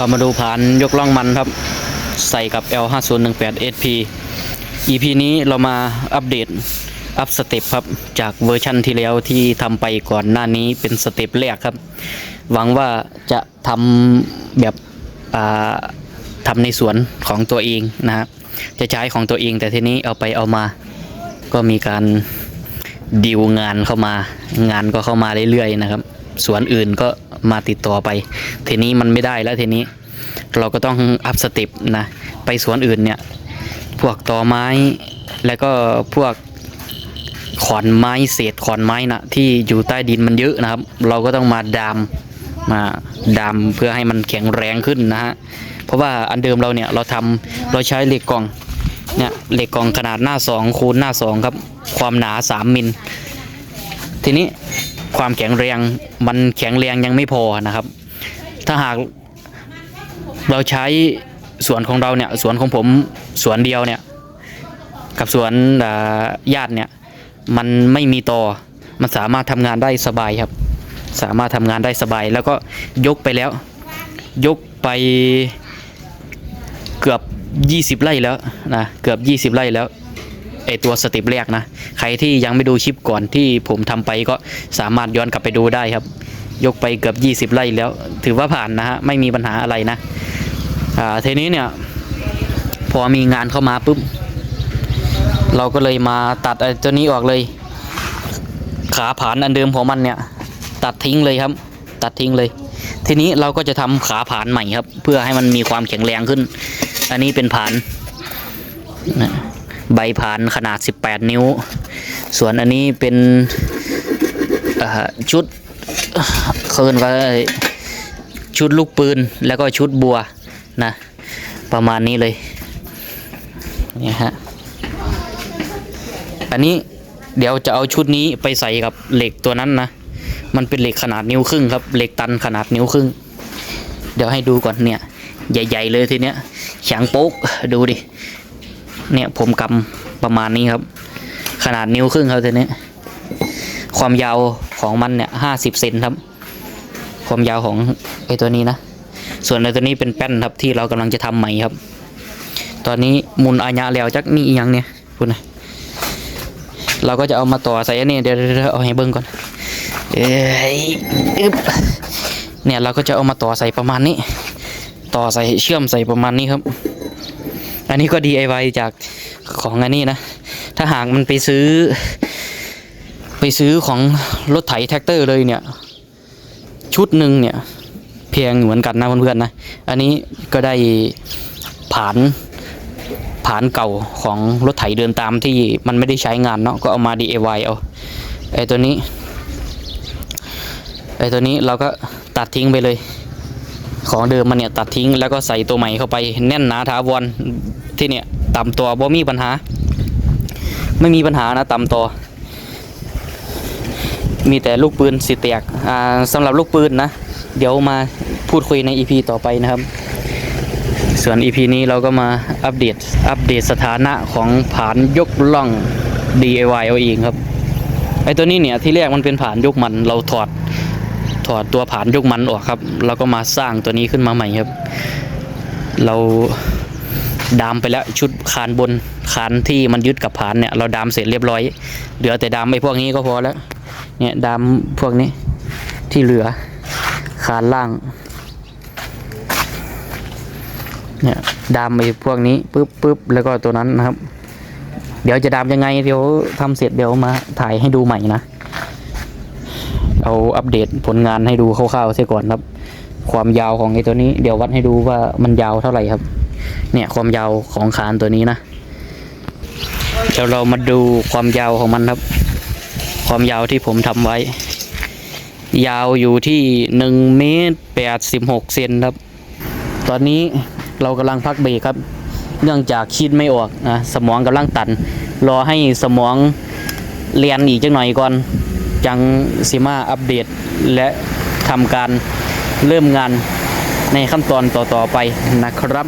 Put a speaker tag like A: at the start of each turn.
A: พามาดูผ่านยกล่องมันครับ ใส่กับ L5018 SP EP นี้เรามาอัปเดตอัพสเต็ปครับ จากเวอร์ชันที่แล้วที่ทำไปก่อนหน้านี้เป็นสเต็ปแรกครับ หวังว่าจะทำแบบทำในสวนของตัวเองนะครับจะใช้ของตัวเองแต่ทีนี้เอาไปเอามาก็มีการดีลงานเข้ามางานก็เข้ามาเรื่อยๆนะครับ สวนอื่นก็มาติดต่อไป ทีนี้มันไม่ได้แล้วทีนี้ เราก็ต้องอัพสเต็ปนะ ไปสวนอื่นเนี่ย พวกตอไม้ แล้วก็พวกขอนไม้เศษขอนไม้นะที่อยู่ใต้ดินมันเยอะนะครับ เราก็ต้องมาดามมาดามเพื่อให้มันแข็งแรงขึ้นนะฮะเพราะว่าอันเดิมเราเนี่ยเราทำเราใช้เหล็กกล่องเนี่ยเหล็กกล่องขนาดหน้า2คูณหน้า2ครับ ความหนา 3มิลทีนี้ ความแข็งแรงมันแข็งแรงยังไม่พอนะครับ ถ้าหากเราใช้สวนของเราเนี่ยสวนของผมสวนเดียวเนี่ยกับสวนญาติเนี่ยมันไม่มีต่อมันสามารถทำงานได้สบายครับ สามารถทำงานได้สบาย แล้วก็ยกไปแล้ว ยกไปเกือบ 20 ไร่แล้วนะเกือบ 20 ไร่แล้ว ไอตัวสเติปแรกนะ ใครที่ยังไม่ดูชิปก่อนที่ผมทำไปก็สามารถย้อนกลับไปดูได้ครับ ยกไปเกือบ 20 ไร่แล้ว ถือว่าผ่านนะฮะ ไม่มีปัญหาอะไรนะอ่าทีนี้เนี่ย พอมีงานเข้ามาปุ๊บ เราก็เลยมาตัดไอ้ตัวนี้ออกเลย ขาผานอันเดิมของมันเนี่ย ตัดทิ้งเลยครับ ตัดทิ้งเลย ทีนี้เราก็จะทำขาผานใหม่ครับ เพื่อให้มันมีความแข็งแรงขึ้น อันนี้เป็นผานนะ ใบผานขนาด 18 นิ้ว ส่วนอันนี้เป็นชุดเคินก็ชุดลูกปืนแล้วก็ชุดบัวนะ ประมาณนี้เลยนี่ฮะอันนี้เดี๋ยวจะเอาชุดนี้ไปใส่กับเหล็กตัวนั้นนะ มันเป็นเหล็กขนาดนิ้วครึ่งครับ เหล็กตันขนาดนิ้วครึ่ง เดี๋ยวให้ดูก่อนเนี่ย ใหญ่ ๆ เลยทีเนี้ยแข็งโป๊กดูดิ เนี่ยผมกำประมาณนี้ครับ ขนาดนิ้วครึ่งครับทีเนี้ ความยาวของมันเนี่ยห้าสิบเซนครับ ความยาวของไอ้ตัวนี้นะ ส่วนไอ้ตัวนี้เป็นแป้นครับที่เรากำลังจะทำใหม่ครับ ตอนนี้มุนอาญาแล้วจักมีอีหยังเนี่ยพูดนะเราก็จะเอามาต่อใส่อันนี้เดี๋ยวเดี๋ยวเอาให้เบิ้งก่อนเอ้ยอึบเนี่ยเราก็จะเอามาต่อใส่ประมาณนี้ ต่อใส่เชื่อมใส่ประมาณนี้ครับ อันนี้ก็ DIY จากของอันนี้นะ ถ้าหากมันไปซื้อ ไปซื้อของรถไถแท็กเตอร์เลยเนี่ย ชุดหนึ่งเนี่ยเพียงเหมือนกันนะเพื่อนๆนะ อันนี้ก็ได้ผ่านผ่านเก่าของรถไถเดินตามที่มันไม่ได้ใช้งานเนาะก็เอามา DIY เอาไอ้ตัวนี้ไอ้ตัวนี้เราก็ตัดทิ้งไปเลย ของเดิมมันเนี่ยตัดทิ้งแล้วก็ใส่ตัวใหม่เข้าไปแน่นหนาถาวรที่เนี่ยต่ำตัวบ่มีปัญหา ไม่มีปัญหานะต่ำตัวมีแต่ลูกปืนสิแตกอ่าสำหรับลูกปืนนะ เดี๋ยวมาพูดคุยใน EP ต่อไปนะครับ ส่วน EP นี้เราก็มาอัปเดตอัปเดตสถานะของผานยกล่อง DIY เอาเองครับไอตัวนี้เนี่ยที่แรกมันเป็นผานยกมันเราถอด ถอดตัวผานยกมันออกครับเราก็มาสร้างตัวนี้ขึ้นมาใหม่ครับ เราดามไปแล้วชุดคานบนคานที่มันยึดกับผานเนี่ย เราดามเสร็จเรียบร้อย เหลือแต่ดามไอ้พวกนี้ก็พอแล้ว เนี่ยดามพวกนี้ที่เหลือคานล่าง เนี่ยดามไปพวกนี้ปึ๊บปึ๊บแล้วก็ตัวนั้นนะครับ เดี๋ยวจะดามยังไงเดี๋ยวทำเสร็จเดี๋ยวมาถ่ายให้ดูใหม่นะ เอาอัปเดตผลงานให้ดูคร่าวๆเสียก่อนครับ ความยาวของไอ้ตัวนี้เดี๋ยววัดให้ดูว่ามันยาวเท่าไหร่ครับ เนี่ยความยาวของคานตัวนี้นะเดี๋ยวเรามาดูความยาวของมันครับ ความยาวที่ผมทำไว้ ยาวอยู่ที่หนึ่งเมตรแปดสิบหกเซนครับ ตอนนี้เรากำลังพักเบรกครับ เนื่องจากคิดไม่ออกนะสมองกำลังตัน รอให้สมองเรียนอีกจังหน่อยก่อน จังสิมาอัปเดตและทำการเริ่มงานในขั้นตอนต่อๆไปนะครับ